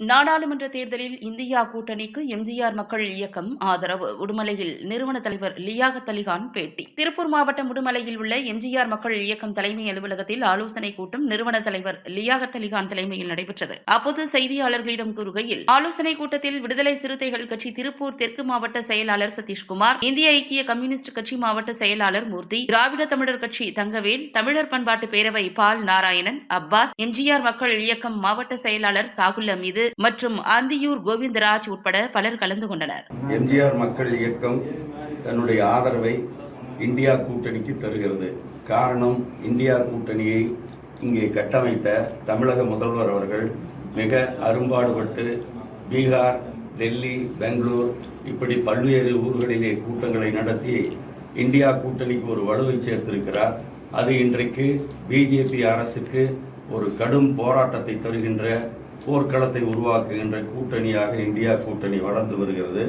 நாடாளுமன்ற தேர்தலில் இந்தியா கூட்டணிக்கு எம்ஜிஆர் மக்கள் இயக்கம் ஆதரவு. உடுமலையில் நிறுவன தலைவர் லியாகத் அலிகான் பேட்டி. திருப்பூர் மாவட்டம் உடுமலையில் உள்ள எம்ஜிஆர் மக்கள் இயக்கம் தலைமை அலுவலகத்தில் ஆலோசனை கூட்டம் நிறுவன தலைவர் லியாகத் அலிகான் தலைமையில் நடைபெற்றது. அப்போது செய்தியாளர்களிடம் கூறுகையில் ஆலோசனை கூட்டத்தில் விடுதலை சிறுத்தைகள் கட்சி திருப்பூர் தெற்கு மாவட்ட செயலாளர் சதீஷ்குமார் இந்திய ஐக்கிய கம்யூனிஸ்ட் கட்சி மாவட்ட செயலாளர் மூர்த்தி திராவிட தமிழர் கட்சி தங்கவேல் தமிழர் பண்பாட்டு பேரவை பால் நாராயணன் அப்பாஸ் எம்ஜிஆர் மக்கள் இயக்கம் மாவட்ட செயலாளர் சாகுல்ல மீது மற்றும் அந்தியூர் கோவிந்தராஜ் உட்பட பலர் கலந்து கொண்டனர். எம்ஜிஆர் மக்கள் இயக்கம் தன்னுடைய ஆதரவை இந்தியா கூட்டணிக்கு தருகிறது. காரணம் இந்தியா கூட்டணியை இங்கே கட்டமைத்த தமிழக முதல்வர் அவர்கள் மிக அரும்பாடுபட்டு பீகார் டெல்லி பெங்களூர் இப்படி பல்வேறு ஊர்களிலே கூட்டங்களை நடத்தி இந்தியா கூட்டணிக்கு ஒரு வலுவை சேர்த்திருக்கிறார். அது இன்றைக்கு பிஜேபி அரசுக்கு ஒரு கடும் போராட்டத்தை தருகின்ற போர்க்களத்தை உருவாக்குகின்ற கூட்டணியாக இந்தியா கூட்டணி வளர்ந்து வருகிறது.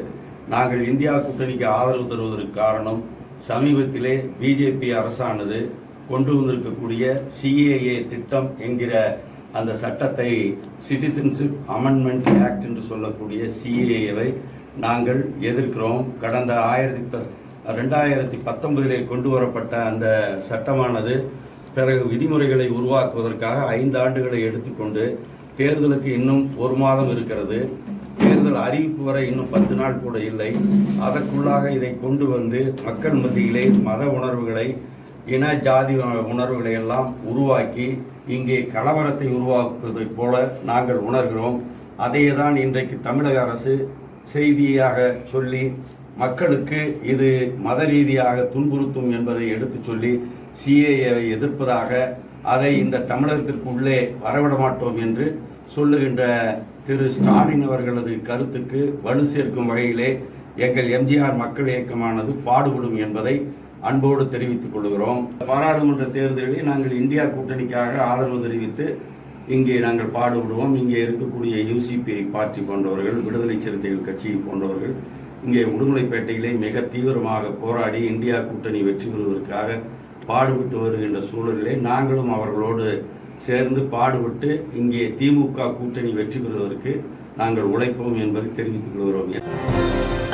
நாங்கள் இந்தியா கூட்டணிக்கு ஆதரவு தருவதற்கு காரணம் சமீபத்திலே பிஜேபி அரசானது கொண்டு வந்திருக்கக்கூடிய சிஏஏ திட்டம் என்கிற அந்த சட்டத்தை சிட்டிசன்ஷிப் அமெண்ட்மெண்ட் ஆக்ட் என்று சொல்லக்கூடிய சிஏஏவை நாங்கள் எதிர்க்கிறோம். கடந்த ஆயிரத்தி ரெண்டாயிரத்தி பத்தொன்பதிலே கொண்டு வரப்பட்ட அந்த சட்டமானது பிறகு விதிமுறைகளை உருவாக்குவதற்காக ஐந்து ஆண்டுகளை எடுத்துக்கொண்டு தேர்தலுக்கு இன்னும் ஒரு மாதம் இருக்கிறது. தேர்தல் அறிவிப்பு வரை இன்னும் பத்து நாள் கூட இல்லை. அதற்குள்ளாக இதை கொண்டு வந்து மக்கள் மத்தியிலே மத உணர்வுகளை இன ஜாதி உணர்வுகளை எல்லாம் உருவாக்கி இங்கே கலவரத்தை உருவாக்குவதைப் போல நாங்கள் உணர்கிறோம். அதையே தான் இன்றைக்கு தமிழக அரசு செய்தியாக சொல்லி மக்களுக்கு இது மத ரீதியாக துன்புறுத்தும் என்பதை எடுத்துச் சொல்லி சிஏஏவை எதிர்ப்பதாக அதை இந்த தமிழகத்திற்குள்ளே வரவிட மாட்டோம் என்று சொல்லுகின்ற திரு ஸ்டாலின் அவர்களது கருத்துக்கு வலு சேர்க்கும் வகையிலே எங்கள் எம்ஜிஆர் மக்கள் இயக்கமானது பாடுபடும் என்பதை அன்போடு தெரிவித்துக் கொள்கிறோம். பாராளுமன்ற தேர்தலில் நாங்கள் இந்தியா கூட்டணிக்காக ஆதரவு தெரிவித்து இங்கே நாங்கள் பாடுபடுவோம். இங்கே இருக்கக்கூடிய யூசிபி பார்ட்டி போன்றவர்கள் விடுதலை சிறுத்தைகள் கட்சி போன்றவர்கள் இங்கே உடுமலைப்பேட்டையிலே மிக தீவிரமாக போராடி இந்தியா கூட்டணி வெற்றி பெறுவதற்காக பாடுபட்டு வருகின்ற சூழலிலே நாங்களும் அவர்களோடு சேர்ந்து பாடுபட்டு இங்கே திமுக கூட்டணி வெற்றி பெறுவதற்கு நாங்கள் உழைப்போம் என்பதை தெரிவித்துக் கொள்கிறோம்.